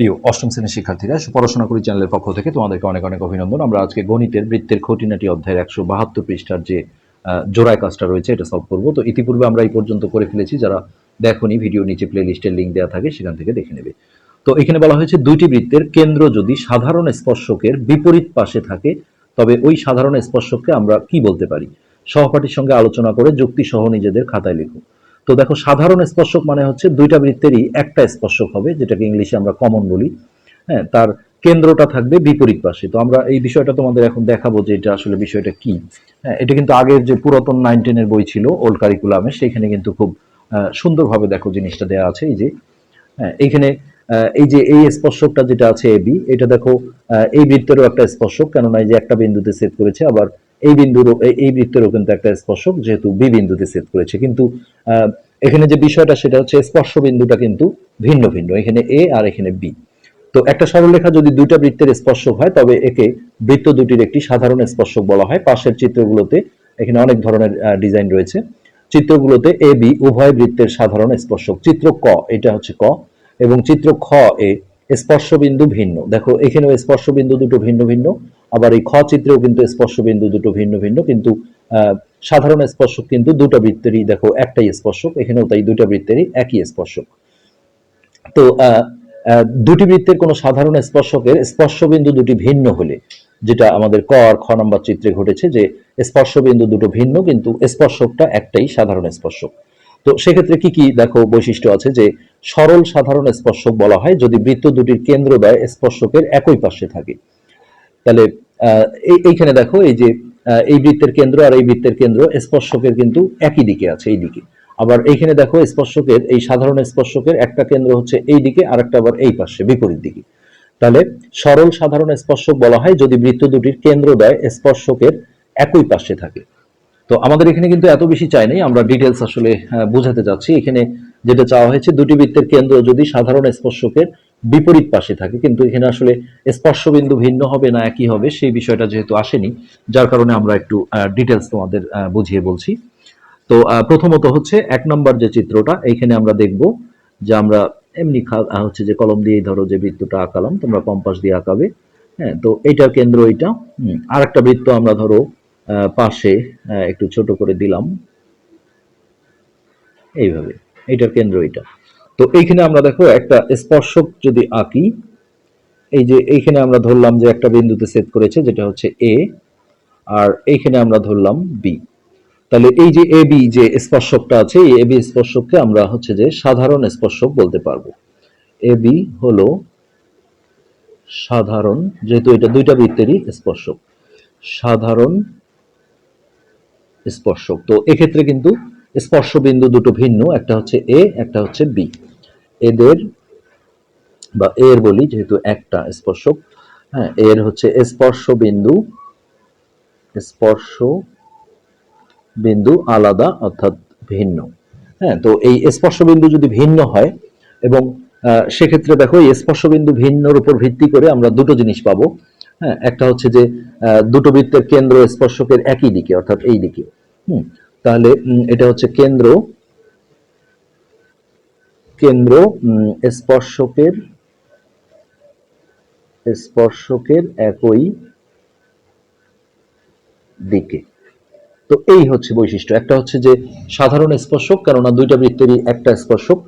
প্রিয় অষ্টম শ্রেণির শিক্ষার্থীরা পড়াশোনা করি চ্যানেলের পক্ষ থেকে তোমাদেরকে অনেক অনেক অভিনন্দন। আমরা আজকে গণিতের, বৃত্তের খুঁটিনাটি অধ্যায়ের একশো বাহাত্তর পৃষ্ঠার যে জোড়ায় কাজটা রয়েছে, এটা সলভ করব। তো ইতিপূর্বে আমরা এই পর্যন্ত করে ফেলেছি, যারা দেখোনি, ভিডিও নিচে প্লে লিস্টের লিঙ্ক দেওয়া থাকে, সেখান থেকে দেখে নেবে। তো এখানে বলা হয়েছে দুইটি বৃত্তের কেন্দ্র যদি সাধারণ স্পর্শকের বিপরীত পাশে থাকে, তবে ওই সাধারণ স্পর্শককে আমরা কি বলতে পারি? সহপাঠীর সঙ্গে আলোচনা করে যুক্তি সহ নিজেদের খাতায় লিখো তো দেখো, সাধারণ স্পর্শক মানে হচ্ছে দুইটা বৃত্তেরই একটা স্পর্শক হবে, যেটাকে ইংলিশে আমরা কমন বলি। হ্যাঁ তার কেন্দ্রটা থাকবে বিপরীত পাশে। তো আমরা এই বিষয়টা তোমাদের এখন দেখাবো যে এটা আসলে বিষয়টা কি। হ্যাঁ এটা কিন্তু আগের যে পুরাতন নাইন টেনের বই ছিল, ওল্ড কারিকুলামে, সেখানে কিন্তু খুব সুন্দরভাবে দেখো জিনিসটা দেওয়া আছে, এই যে হ্যাঁ এইখানে এই যে এই স্পর্শকটা যেটা আছে এ বি এটা দেখো এই বৃত্তেরও একটা স্পর্শক, কেননা এই যে একটা বিন্দুতে সেট করেছে, আবার এই বিন্দুরও এই- এই বৃত্তেরও কিন্তু একটা স্পর্শক যেহেতু বি বিন্দুতে সেট করেছে। কিন্তু এখানে যে বিষয়টা সেটা হচ্ছে স্পর্শ বিন্দুটা কিন্তু ভিন্ন ভিন্ন, এখানে এ আর এখানে বি। তো একটা সরলরেখা যদি দুইটা বৃত্তের স্পর্শক হয়, তবে একে বৃত্ত দুটির একটি সাধারণ স্পর্শক বলা হয়। পাশের চিত্রগুলোতে এখানে অনেক ধরনের ডিজাইন রয়েছে। চিত্রগুলোতে এ, বি উভয় বৃত্তের সাধারণ স্পর্শক। চিত্র ক, এটা হচ্ছে ক, এবং চিত্র খ, এ স্পর্শবিন্দু ভিন্ন। দেখো, এখানেও স্পর্শবিন্দু দুটো ভিন্ন ভিন্ন। আবার এই খ চিত্রেও কিন্তু স্পর্শবিন্দু দুটো ভিন্ন ভিন্ন, কিন্তু সাধারণ স্পর্শক কিন্তু দুটো বৃত্তেরই, দেখো, একটাই স্পর্শক, এখানেও তাই দুটো বৃত্তেরই একই স্পর্শক। তো দুটি বৃত্তের কোনো সাধারণ স্পর্শকের স্পর্শবিন্দু দুটি ভিন্ন হলে, যেটা আমাদের ক আর খ নম্বর চিত্রে ঘটেছে যে স্পর্শবিন্দু দুটো ভিন্ন, কিন্তু স্পর্শকটা একটাই সাধারণ স্পর্শক। তো সেক্ষেত্রে কি কি, দেখো, বৈশিষ্ট্য আছে যে সরল সাধারণ স্পর্শক বলা হয়, যদি বৃত্ত দুটির কেন্দ্র দেয়, স্পর্শকের একই পাশে থাকে। তাহলে এইখানে দেখো, এই যে এই বৃত্তের কেন্দ্র আর এই বৃত্তের কেন্দ্র, স্পর্শকের কিন্তু একই দিকে আছে, এই দিকে। আবার এইখানে দেখো, স্পর্শকের, এই সাধারণ স্পর্শকের একটা কেন্দ্র হচ্ছে এই দিকে আর একটা আবার এই পাশে, বিপরীত দিকে। তাহলে, সরল সাধারণ স্পর্শক বলা হয়, যদি বৃত্ত দুটির কেন্দ্র দেয়, স্পর্শকের একই পাশে থাকে। তো আমাদের এখানে কিন্তু এত বেশি চাই নাই, আমরা ডিটেলস আসলে বোঝাতে যাচ্ছি এখানে যেটা চাওয়া হয়েছে, দুটি বৃত্তের কেন্দ্র যদি সাধারণ স্পর্শকের বিপরীত পাশে থাকে, কিন্তু এখানে আসলে স্পর্শবিন্দু ভিন্ন হবে না একই হবে, সেই বিষয়টা যেহেতু আসেনি, যার কারণে আমরা একটু ডিটেলস তোমাদের বুঝিয়ে বলছি। তো প্রথমত হচ্ছে এক নম্বর যে চিত্রটা, এইখানে আমরা দেখব যে আমরা এমনি হচ্ছে যে কলম দিয়ে ধরো যে বৃত্তটা আঁকালাম, তোমরা কম্পাস দিয়ে আঁকাবে হ্যাঁ তো এইটার কেন্দ্র এইটা আর একটা বৃত্ত আমরা ধরো পাশে একটু ছোট করে দিলাম, এইভাবে, এইটার কেন্দ্র এইটা। তো এইখানে আমরা দেখো একটা স্পর্শক যদি আঁকি, এই যে এইখানে আমরা ধরলাম যে একটা বিন্দুতে সেট করেছে, যেটা হচ্ছে এ আর এইখানে আমরা ধরলাম বি তাহলে এই যে এ বি যে স্পর্শকটা আছে, এই এ বি স্পর্শককে আমরা হচ্ছে যে সাধারণ স্পর্শক বলতে পারব। এ বি হলো সাধারণ, যেহেতু এটা দুইটা বৃত্তেরই স্পর্শক, সাধারণ স্পর্শক। তো এক্ষেত্রে কিন্তু স্পর্শ বিন্দু দুটো ভিন্ন, একটা হচ্ছে এ একটা হচ্ছে বি এদের বা এর বলি যেহেতু একটা স্পর্শক হ্যাঁ এর হচ্ছে স্পর্শ বিন্দু স্পর্শ বিন্দু আলাদা অর্থাৎ ভিন্ন হ্যাঁ তো এই স্পর্শ বিন্দু যদি ভিন্ন হয় এবং সেক্ষেত্রে দেখো এই স্পর্শ বিন্দু ভিন্নর উপর ভিত্তি করে আমরা দুটো জিনিস পাবো হ্যাঁ একটা হচ্ছে যে দুটো বৃত্তের কেন্দ্র স্পর্শকের একই দিকে, অর্থাৎ এই দিকে, হুম, তাহলে এটা হচ্ছে কেন্দ্র কেন্দ্র স্পর্শকের স্পর্শকের একই দিকে। তো এই হচ্ছে বৈশিষ্ট্য। একটা হচ্ছে যে সাধারণ স্পর্শক, কেননা দুইটা বৃত্তেরই একটা স্পর্শক।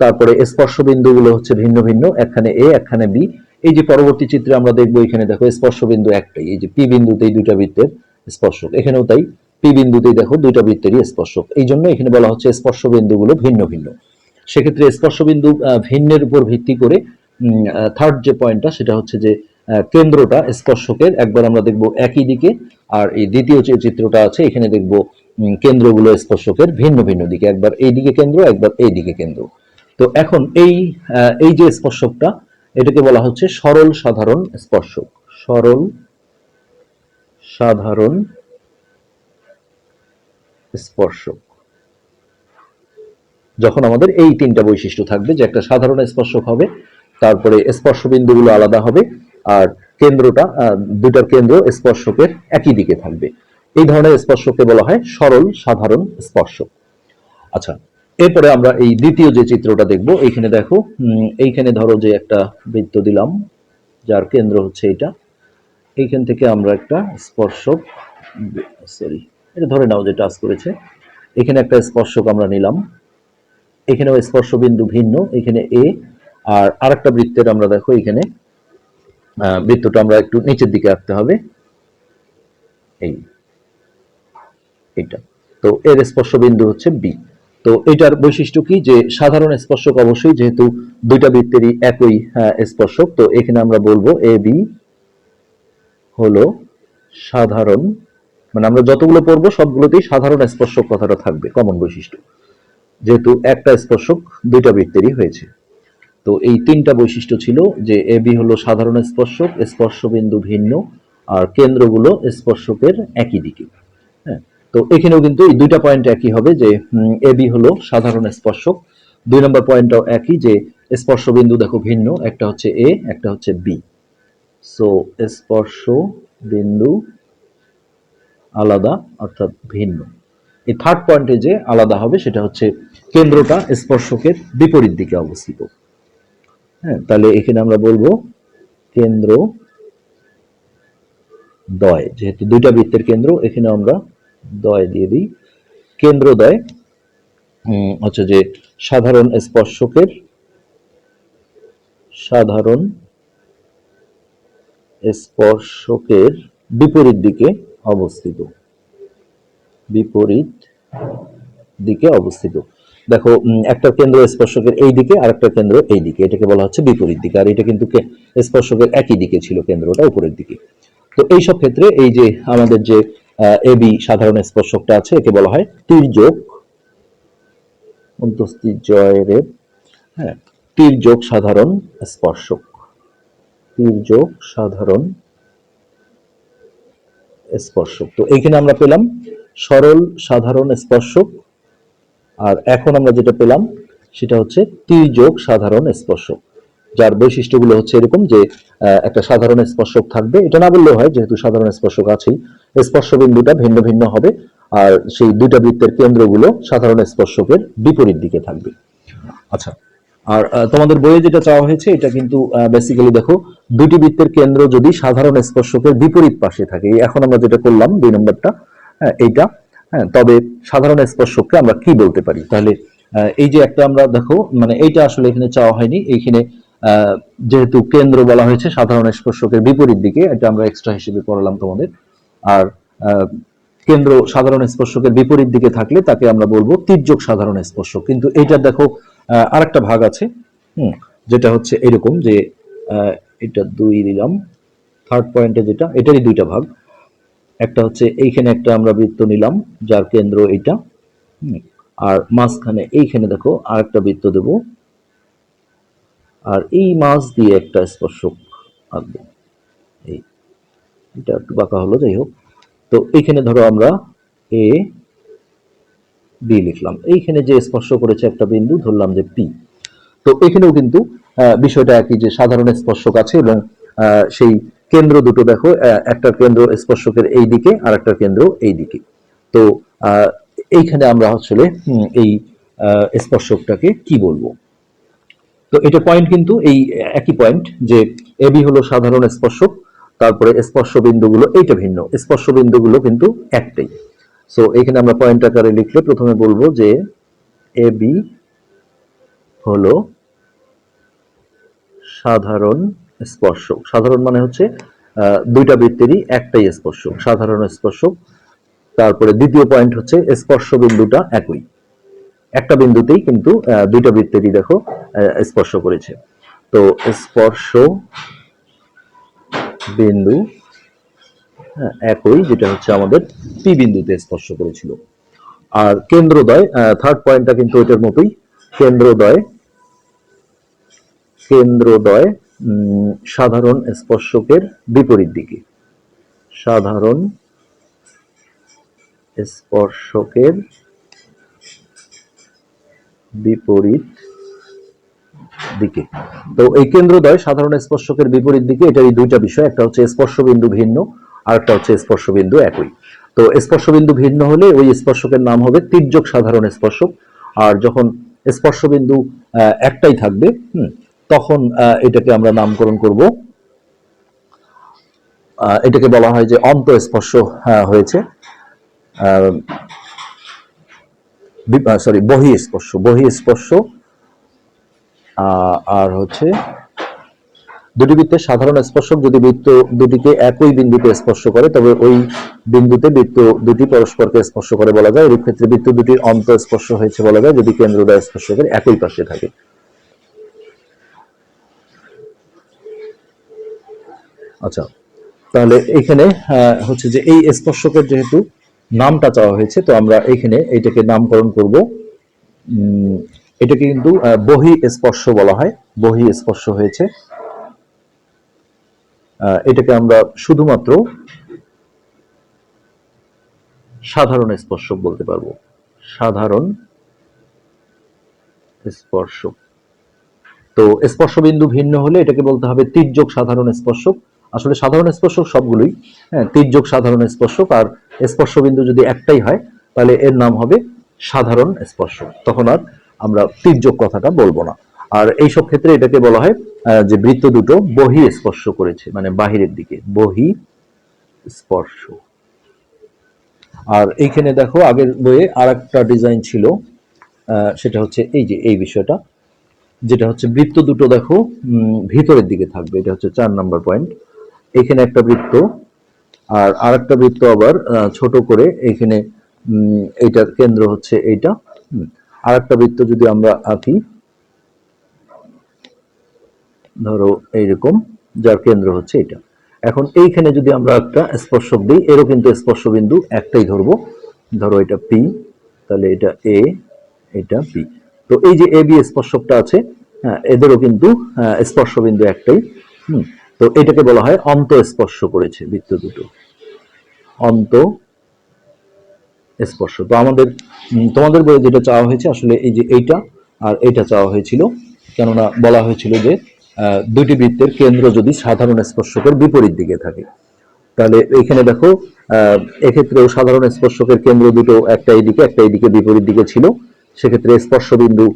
তারপরে স্পর্শ বিন্দুগুলো হচ্ছে ভিন্ন ভিন্ন একখানে এ একখানে বি। এই যে পরবর্তী চিত্রে আমরা দেখব এখানে দেখো স্পর্শ বিন্দু একটাই। এই যে পি বিন্দুতেই দুইটা বৃত্তের স্পর্শক, এখানেও তাই। পি বিন্দুতেই দেখো দুইটা বৃত্তেরই স্পর্শক। এই জন্য এখানে বলা হচ্ছে স্পর্শ বিন্দুগুলো ভিন্ন ভিন্ন। সেক্ষেত্রে স্পর্শবিন্দু ভিন্নের উপর ভিত্তি করে থার্ড যে পয়েন্টটা সেটা হচ্ছে যে কেন্দ্রটা স্পর্শকের, একবার আমরা দেখব একই দিকে, আর এই দ্বিতীয় যে চিত্রটা আছে এখানে দেখব কেন্দ্রগুলো স্পর্শকের ভিন্ন ভিন্ন দিকে, একবার এই দিকে কেন্দ্র, একবার এই দিকে কেন্দ্র। তো এখন এই এই যে স্পর্শকটা, এটাকে বলা হচ্ছে সরল সাধারণ স্পর্শক। সরল সাধারণ স্পর্শক। যখন আমাদের এই তিনটা বৈশিষ্ট্য থাকবে যে একটা সাধারণ স্পর্শক হবে, তারপরে স্পর্শ বিন্দুগুলো আলাদা হবে, আর কেন্দ্রটা দুটার কেন্দ্র স্পর্শকের একই দিকে থাকবে। এই ধরনের স্পর্শকে বলা হয় সরল সাধারণ স্পর্শক। আচ্ছা এরপরে আমরা এই দ্বিতীয় যে চিত্রটা দেখব, এইখানে দেখো এইখানে ধরো যে একটা বৃত্ত দিলাম, যার কেন্দ্র হচ্ছে এটা এইখান থেকে আমরা একটা স্পর্শক, সরি, এটা ধরে নাও যে টাচ করেছে। এখানে একটা স্পর্শক আমরা নিলাম। এখানেও স্পর্শ বিন্দু ভিন্ন এখানে এ আর আরেকটা বৃত্তের আমরা দেখো এখানে বৃত্তটা আমরা একটু নিচের দিকে রাখতে হবে। এই এটা। তো এর স্পর্শ বিন্দু হচ্ছে বি তো এটার বৈশিষ্ট্য কি? যে সাধারণ স্পর্শক অবশ্যই যেহেতু দুইটা বৃত্তেরই একই আহ, স্পর্শক তো এখানে আমরা বলব এ বি হলো সাধারণ মানে আমরা যতগুলো পড়ব সবগুলোতেই সাধারণ স্পর্শক কথাটা থাকবে কমন বৈশিষ্ট্য। যেহেতু একটা স্পর্শক, দুইটা বৃত্তেরই হয়েছে। তো এই তিনটা বৈশিষ্ট্য ছিল যে, এ বি হলো সাধারণ স্পর্শক স্পর্শ বিন্দু ভিন্ন, আর কেন্দ্রগুলো স্পর্শকের একই দিকে। হ্যাঁ তো এখানেও কিন্তু এই দুইটা পয়েন্ট একই হবে যে এ বি হলো সাধারণ স্পর্শক, দুই নম্বর পয়েন্টটাও একই যে স্পর্শ বিন্দু দেখো ভিন্ন, একটা হচ্ছে এ, একটা হচ্ছে বি। সো স্পর্শ বিন্দু আলাদা, অর্থাৎ ভিন্ন। এই থার্ড পয়েন্টে যে আলাদা হবে সেটা হচ্ছে কেন্দ্রটা স্পর্শকের বিপরীত দিকে অবস্থিত। হ্যাঁ তাহলে এখানে আমরা বলব কেন্দ্র দয় যেহেতু দুইটা বৃত্তের কেন্দ্র এখানে আমরা দয় দিয়ে দিই। কেন্দ্রদয় উম, হচ্ছে যে সাধারণ স্পর্শকের সাধারণ স্পর্শকের বিপরীত দিকে অবস্থিত। বিপরীত দিকে অবস্থিত। দেখো একটা কেন্দ্র স্পর্শকের এই দিকে আর একটা কেন্দ্র এই দিকে। এটাকে বলা হচ্ছে বিপরীত দিকে। আর এটা কিন্তু স্পর্শকের একই দিকে ছিল কেন্দ্রটা, উপরের দিকে। তো এই সব ক্ষেত্রে এই যে আমাদের যে এ বি সাধারণ স্পর্শকটা আছে, একে বলা হয় তির্যক অন্তস্থি জয়ের হ্যাঁ তির্যক সাধারণ স্পর্শক। তির্যক সাধারণ স্পর্শক। তো এইখানে আমরা পেলাম সরল, সাধারণ, স্পর্শক। আর এখন আমরা যেটা পেলাম, সেটা হচ্ছে তির্যক সাধারণ, স্পর্শক। যার বৈশিষ্ট্যগুলো হচ্ছে এরকম যে একটা সাধারণ স্পর্শক থাকবে। এটা না বললেও হয়, যেহেতু সাধারণ স্পর্শক আছেই স্পর্শ বিন্দুটা ভিন্ন ভিন্ন হবে। আর সেই দুইটা বৃত্তের কেন্দ্রগুলো সাধারণ স্পর্শকের বিপরীত দিকে থাকবে। আচ্ছা আর তোমাদের বইয়ে যেটা চাওয়া হয়েছে, এটা কিন্তু বেসিক্যালি দেখো, দুটি বৃত্তের কেন্দ্র যদি সাধারণ স্পর্শকের বিপরীত পাশে থাকে। এখন আমরা যেটা করলাম, দুই নম্বরটা এইটা হ্যাঁ তবে সাধারণ স্পর্শককে আমরা কি বলতে পারি? তাহলে এই যে একটা আমরা দেখো মানে এইটা আসলে এখানে চাওয়া হয়নি, এইখানে যেহেতু কেন্দ্র বলা হয়েছে সাধারণ স্পর্শকের বিপরীত দিকে, এটা আমরা এক্সট্রা হিসেবে পড়ালাম তোমাদের। আর কেন্দ্র সাধারণ স্পর্শকের বিপরীত দিকে থাকলে তাকে আমরা বলব তির্যক সাধারণ স্পর্শক। কিন্তু এইটা দেখো আরেকটা ভাগ আছে, হুম, যেটা হচ্ছে এরকম যে এটা দুই দিলাম থার্ড পয়েন্টে যেটা, এটারই দুইটা ভাগ। একটা হচ্ছে এইখানে একটা আমরা বৃত্ত নিলাম, যার কেন্দ্র এইটা আর মাঝখানে এইখানে দেখো আর একটা বৃত্ত দেব। আর এই মাছ দিয়ে একটা স্পর্শক আঁকবো। এই, এটা একটু বাঁকা হলো, যাই হোক। তো এইখানে ধরো আমরা এ, বি লিখলাম। এইখানে যে স্পর্শ করেছে একটা বিন্দু, ধরলাম যে পি। তো এখানেও কিন্তু বিষয়টা একই যে সাধারণ স্পর্শক আছে এবং সেই কেন্দ্র দুটো দেখো একটা কেন্দ্র স্পর্শকের এই দিকে, আর একটা কেন্দ্র এই দিকে। তো এইখানে আমরা আসলে এই স্পর্শকটাকে কি বলব? তো এটা পয়েন্ট কিন্তু, এই একই পয়েন্ট যে এবি হলো সাধারণ স্পর্শক, তারপরে স্পর্শ বিন্দুগুলো এইটা ভিন্ন স্পর্শ বিন্দুগুলো কিন্তু একটাই। সো এখানে আমরা পয়েন্ট আকারে লিখলে প্রথমে বলব যে এবি হলো সাধারণ স্পর্শক। সাধারণ মানে হচ্ছে দুইটা বৃত্তেরই একটাই স্পর্শক সাধারণ স্পর্শক। তারপরে দ্বিতীয় পয়েন্ট হচ্ছে স্পর্শ বিন্দুটা একই। একটা বিন্দুতেই কিন্তু দুইটা বৃত্তেরই দেখো স্পর্শ করেছে। তো স্পর্শ বিন্দু হ্যাঁ, একই যেটা হচ্ছে আমাদের পি বিন্দুতে স্পর্শ করেছিল। আর কেন্দ্রদ্বয় থার্ড পয়েন্টটা কিন্তু এটার মতোই। কেন্দ্রদ্বয় উম, সাধারণ স্পর্শকের বিপরীত দিকে। সাধারণ স্পর্শকের বিপরীত দিকে। তো এই কেন্দ্রদ্বয় সাধারণ স্পর্শকের বিপরীত দিকে এটার এই দুইটা বিষয় একটা হচ্ছে স্পর্শবিন্দু ভিন্ন আর একটা হচ্ছে স্পর্শবিন্দু একই। তো স্পর্শবিন্দু ভিন্ন হলে ওই স্পর্শকের নাম হবে তির্যক সাধারণ স্পর্শক আর যখন স্পর্শবিন্দু একটাই থাকবে হুম, তখন এটাকে আমরা নামকরণ করব। এটাকে বলা হয় যে অন্তঃস্পর্শ হয়েছে। সরি বহি স্পর্শ বহি স্পর্শ আর হচ্ছে দুটি বৃত্তের সাধারণ স্পর্শক যদি বৃত্ত দুটিকে একই বিন্দুতে স্পর্শ করে, তবে ওই বিন্দুতে বৃত্ত দুটি পরস্পরকে স্পর্শ করে বলা যায়। এই ক্ষেত্রে বৃত্ত দুটির অন্ত স্পর্শ হয়েছে বলা যায়, যদি কেন্দ্রটা করে একই পাশে থাকে। আচ্ছা তাহলে এখানে হচ্ছে যে এই স্পর্শকের যেহেতু নামটা চাওয়া হয়েছে, তো আমরা এইখানে এইটাকে নামকরণ করব। এটাকে কিন্তু বহি স্পর্শ বলা হয়, বহি স্পর্শ হয়েছে। এটাকে আমরা শুধুমাত্র সাধারণ স্পর্শক বলতে পারব। সাধারণ স্পর্শক। তো স্পর্শবিন্দু ভিন্ন হলে এটাকে বলতে হবে তির্যক সাধারণ স্পর্শক। আসলে সাধারণ স্পর্শক সবগুলোই হ্যাঁ তির্যক সাধারণ স্পর্শক আর স্পর্শবিন্দু যদি একটাই হয়, তাহলে এর নাম হবে সাধারণ স্পর্শক। তখন আর আমরা তির্যক কথাটা বলব না। আর এইসব ক্ষেত্রে এটাকে বলা হয় যে বৃত্ত দুটো বহি স্পর্শ করেছে মানে বাহিরের দিকে, বহি স্পর্শ। আর এইখানে দেখো, আগের বইয়ে আর একটা ডিজাইন ছিল সেটা হচ্ছে এই যে, এই বিষয়টা, যেটা হচ্ছে বৃত্ত দুটো দেখো ভিতরের দিকে থাকবে, এটা হচ্ছে চার নাম্বার পয়েন্ট। এখানে একটা বৃত্ত আর আরেকটা বৃত্ত আবার ছোট করে এখানে এইটার কেন্দ্র হচ্ছে এইটা। হুম, আরেকটা বৃত্ত যদি আমরা আঁকি ধরো এইরকম যার কেন্দ্র হচ্ছে এটা এখন এইখানে যদি আমরা একটা স্পর্শক দিই এরও কিন্তু স্পর্শবিন্দু একটাই ধরবো। ধরো এটা পি তাহলে এটা এ এটা পি তো এই যে এ বি স্পর্শকটা আছে হ্যাঁ, এদেরও কিন্তু স্পর্শবিন্দু একটাই। হুম তো এটাকে বলা হয় অন্ত স্পর্শ করেছে বৃত্ত দুটো। অন্ত স্পর্শ তো আমাদের তোমাদের বইয়ে যেটা চাওয়া হয়েছে, আসলে এই যে এইটা, আর এইটা চাওয়া হয়েছিল, কেননা বলা হয়েছিল যে দুটি বৃত্তের কেন্দ্র যদি সাধারণ স্পর্শকের বিপরীত দিকে থাকে। তাহলে এখানে দেখো এক্ষেত্রেও সাধারণ স্পর্শকের কেন্দ্র দুটো একটা এইদিকে একটা এইদিকে বিপরীত দিকে ছিল। সেক্ষেত্রে স্পর্শবিন্দু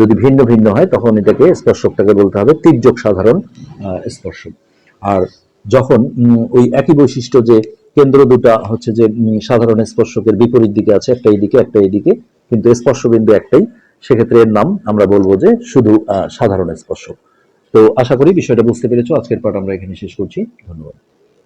যদি ভিন্ন ভিন্ন হয় তখন এটাকে স্পর্শকটাকে বলতে হবে তির্যক সাধারণ আহ, স্পর্শক। আর যখন ওই একই বৈশিষ্ট্য যে কেন্দ্র দুটা হচ্ছে যে সাধারণ স্পর্শকের বিপরীত দিকে আছে একটা এইদিকে একটা এইদিকে কিন্তু স্পর্শবিন্দু একটাই সেক্ষেত্রে এর নাম আমরা বলব যে শুধু সাধারণ স্পর্শক। তো আশা করি বিষয়টা বুঝতে পেরেছ। আজকের পাঠ আমরা এখানে শেষ করছি। ধন্যবাদ।